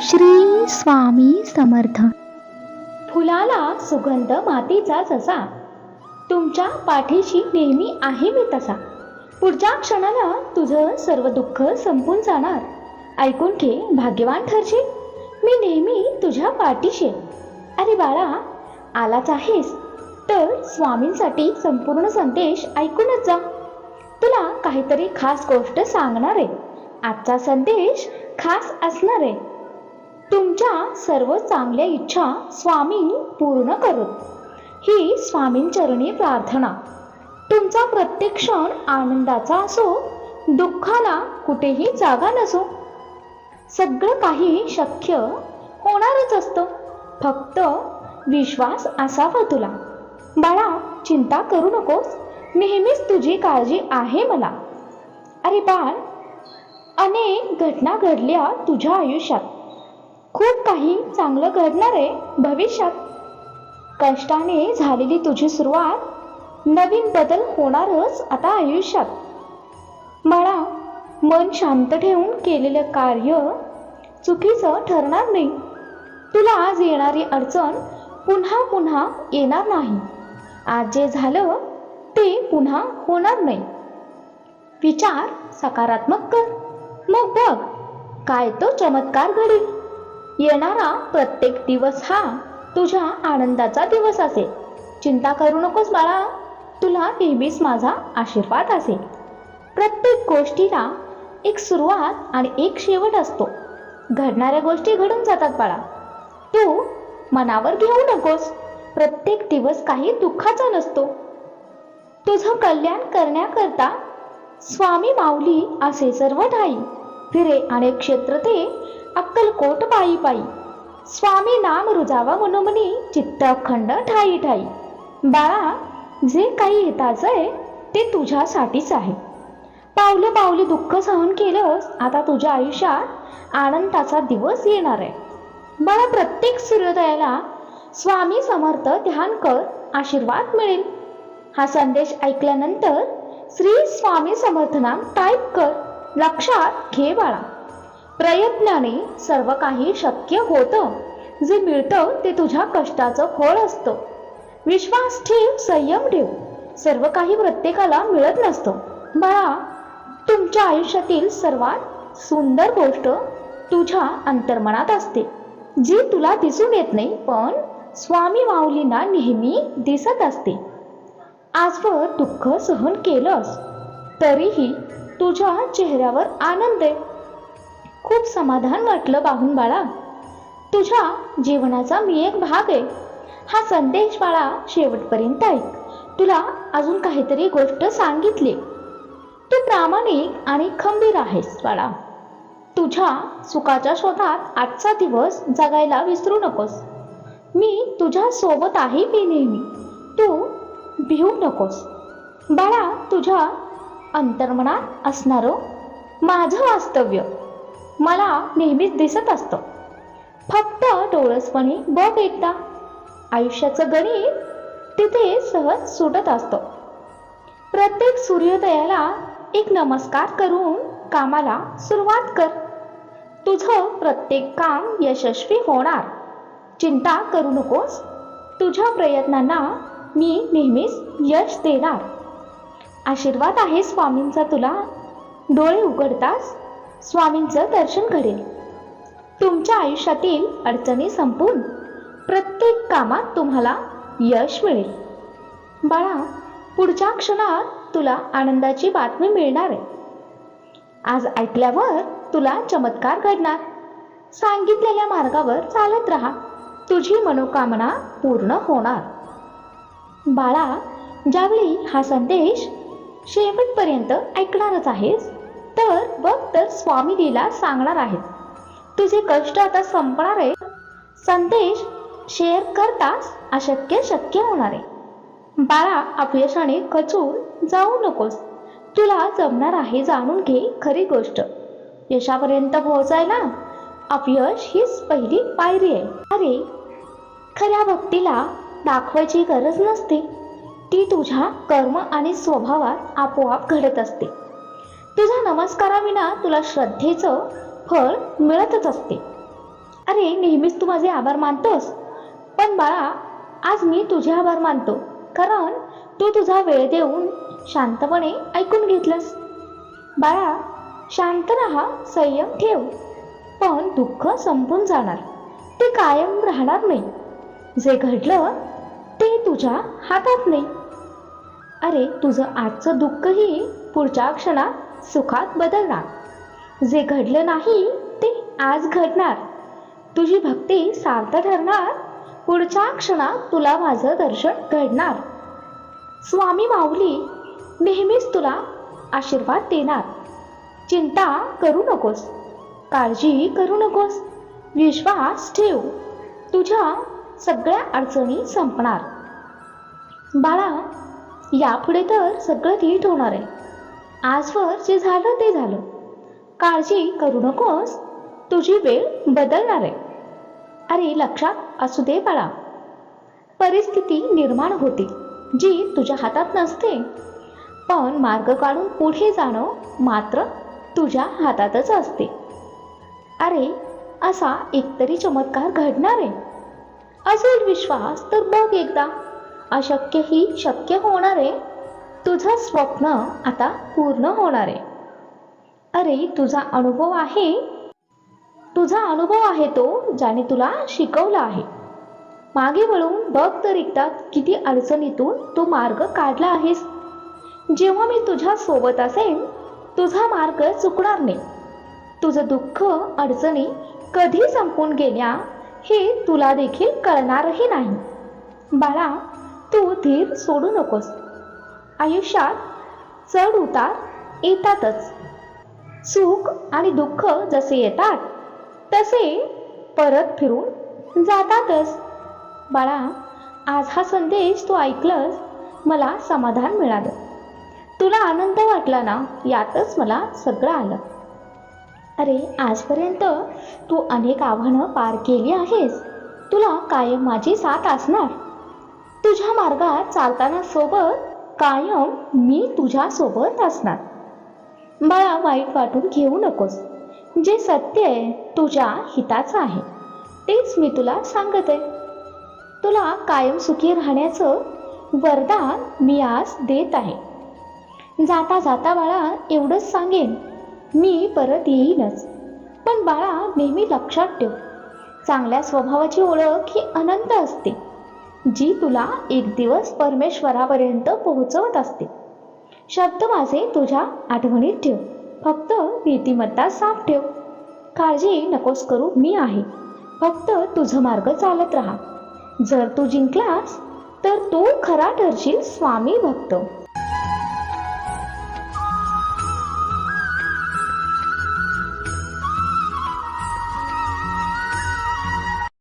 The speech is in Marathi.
श्री स्वामी समर्थ. फुलाला सुगंध मातीचा जसा तुमच्या पाठीशी नेहमी आहे मी तसा. पुढच्या क्षणाला तुझं सर्व दुःख संपून जाणार. ऐकून घे भाग्यवान ठरशील. मी नेहमी तुझ्या पाठीशी अरे बाळा आलाच आहेस. तर स्वामींसाठी संपूर्ण संदेश ऐकूनच जा. तुला काहीतरी खास गोष्ट सांगणार आहे. आजचा संदेश खास असणार आहे. तुमच्या सर्व चांगल्या इच्छा स्वामी पूर्ण करत ही स्वामींचरणी प्रार्थना. तुमचा प्रत्येक क्षण आनंदाचा असो दुःखाला कुठेही जागा नसो. सगळं काही शक्य होणारच असतं. फक्त विश्वास असावा तुला. बाळा चिंता करू नकोस. नेहमीच तुझी काळजी आहे मला. अरे बाळ अनेक घटना घडल्या तुझ्या आयुष्यात. खूप काही चांगलं घडणार आहे भविष्यात. कष्टाने झालेली तुझी सुरुवात नवीन बदल होणारच आता आयुष्यात. मला मन शांत ठेवून केलेलं कार्य चुकीचं ठरणार नाही. तुला आज येणारी अडचण पुन्हा पुन्हा येणार नाही. आज जे झालं ते पुन्हा होणार नाही. विचार सकारात्मक कर. मग बघ काय तो चमत्कार घडेल. येणारा प्रत्येक दिवस हा तुझ्या आनंदाचा दिवस असेल चिंता करू नकोस बाळा तुला नेहमीच माझा आशीर्वाद असेल प्रत्येक गोष्टीला एक सुरुवात आणि एक शेवट असतो. घडणाऱ्या गोष्टी घडून जातात बाळा. तू मनावर घेऊ नकोस. प्रत्येक दिवस काही दुःखाचा नसतो. तुझं कल्याण करण्याकरता स्वामी माऊली असे सर्व ठाई फिरे अनेक क्षेत्र ते अक्कलकोट पायी पायी स्वामी नाम रुजावा मनोमनी चित्त अखंड ठाई ठाई. बाळा जे काही हिताचं आहे ते तुझ्यासाठीच आहे. पावलं पावली दुःख सहन केलंस आता तुझ्या आयुष्यात आनंदाचा दिवस येणार आहे. बाळा प्रत्येक सूर्योदयाला स्वामी समर्थ ध्यान कर आशीर्वाद मिळेल. हा संदेश ऐकल्यानंतर श्री स्वामी समर्थ नाम टाईप कर. लक्षात घे बाळा. प्रयत्नाने सर्व काही शक्य होतं. जे मिळतं ते तुझ्या कष्टाचं फळ असतं. विश्वास ठेव संयम ठेव. सर्व काही प्रत्येकाला मिळत नसतं. बाळा तुमच्या आयुष्यातील सर्वात सुंदर गोष्ट तुझ्या अंतर्मनात असते. जी तुला दिसून येत नाही पण स्वामी माऊलींना नेहमी दिसत असते. आजवर दुःख सहन केलंस तरीही तुझ्या चेहऱ्यावर आनंद आहे. खूप समाधान वाटलं पाहून बाळा. तुझ्या जीवनाचा मी एक भाग आहे. हा संदेश बाळा शेवटपर्यंत ऐक. तुला अजून काहीतरी गोष्ट सांगितली. तू प्रामाणिक आणि खंबीर आहेस बाळा. तुझ्या सुखाच्या शोधात आजचा दिवस जगायला विसरू नकोस. मी तुझ्या सोबत आहे मी नेहमी? तू भिवू नकोस. बाळा तुझ्या अंतर्मनात असणारं माझं वास्तव्य मला नेहमीच दिसत असतं. फक्त डोळसपणे बघ एकदा. आयुष्याचं गणित तिथे सहज सुटत असतं. प्रत्येक सूर्योदयाला एक नमस्कार करून कामाला सुरुवात कर. तुझं प्रत्येक काम यशस्वी होणार. चिंता करू नकोस. तुझ्या प्रयत्नांना मी नेहमीच यश देणार. आशीर्वाद आहे स्वामींचा तुला. डोळे उघडताच स्वामींचं दर्शन घडेल. तुमच्या आयुष्यातील अडचणी संपून प्रत्येक कामात तुम्हाला यश मिळेल. बाळा पुढच्या क्षणात तुला आनंदाची बातमी मिळणार आहे. आज ऐकल्यावर तुला चमत्कार घडणार. सांगितलेल्या मार्गावर चालत राहा. तुझी मनोकामना पूर्ण होणार. बाळा ज्यावेळी हा संदेश शेवटपर्यंत ऐकणारच आहेस तर बघ तर स्वामी लीला सांगणार आहेत. तुझे कष्ट आता संपणार आहे संदेश शेअर करताच अशक्य शक्य होणार आहे. बाळा अपयशाने खचून जाऊ नकोस. तुला जमणार आहे जाणून घे खरी गोष्ट. यशापर्यंत पोहोचायला अपयश हीच पहिली पायरी आहे. अरे खऱ्या भक्तीला दाखवायची गरज नसते. ती तुझ्या कर्म आणि स्वभावात आपोआप घडत असते. तुझ्या नमस्काराविना तुला श्रद्धेचं फळ मिळतच असते. अरे नेहमीच तू माझे आभार मानतोस. पण बाळा आज मी तुझे आभार मानतो. कारण तू तुझा वेळ देऊन शांतपणे ऐकून घेतलंस. बाळा शांत राहा संयम ठेव. पण दुःख संपून जाणार. ते कायम राहणार नाही. जे घडलं ते तुझ्या हातात नाही. अरे तुझं आजचं दुःखही पुढच्या क्षणात सुखात बदलणार. जे घडलं नाही ते आज घडणार. तुझी भक्ती सार्थ ठरणार. पुढच्या क्षणात तुला माझं दर्शन घडणार. स्वामी माऊली नेहमीच तुला आशीर्वाद देणार. चिंता करू नकोस. काळजी करू नकोस. विश्वास ठेव. तुझ्या सगळ्या अडचणी संपणार. बाळा यापुढे तर सगळं नीट होणार आहे. आजवर जे झालं ते झालं. काळजी करू नकोस. तुझी वेळ बदलणार आहे. अरे लक्षात असू दे बाळा. परिस्थिती निर्माण होते जी तुझ्या हातात नसते. पण मार्ग काढून पुढे जाणं मात्र तुझ्या हातातच असते. अरे असा एकतरी चमत्कार घडणार आहे. असेल विश्वास तर बघ एकदा. अशक्य ही शक्य होणार आहे. तुझं स्वप्न आता पूर्ण होणार आहे. अरे तुझा अनुभव आहे? तुझा अनुभव आहे तो ज्याने तुला शिकवला आहे. मागे वळून बघ तर एकदा किती अडचणीतून तू मार्ग काढला आहेस. जेव्हा मी तुझ्या सोबत असेन तुझा मार्ग चुकणार नाही. तुझं दुःख अडचणी कधी संपून गेल्या हे तुला देखील कळणारही नाही. बाळा तू धीर सोडू नकोस. आयुष्यात चढ उतार येतातच. सुख आणि दुःख जसे येतात तसे परत फिरून जातातच. बाळा आज हा संदेश तू ऐकलंस मला समाधान मिळालं. तुला आनंद वाटला ना यातच मला सगळं आलं. अरे आजपर्यंत तू अनेक आव्हानं पार केली आहेस. तुला कायम माझी साथ असणार. तुझ्या मार्गात चालताना सोबत कायम मी तुझ्या सोबत असणार. बाळा वाईट वाटून घेऊ नकोस. जे सत्य आहे तुझ्या हिताचं आहे. तेच मी तुला सांगत. आहे तुला कायम सुखी राहण्याचं वरदान मी आज देत आहे. जाता जाता बाळा एवढंच सांगेन. मी परत येईनच. पण बाळा नेहमी लक्षात ठेव. चांगल्या स्वभावाची ओळख ही अनंत असते. जी तुला एक दिवस परमेश्वरापर्यंत पोहोचवत असते. शब्द माझे तुझ्या आठवणीत ठेव. फक्त नीतिमत्ता साफ ठेव. काळजी नकोस करू मी आहे. फक्त तुझं मार्ग चालत राहा. जर तू जिंकलास तर तू खरा ठरशील स्वामी भक्त.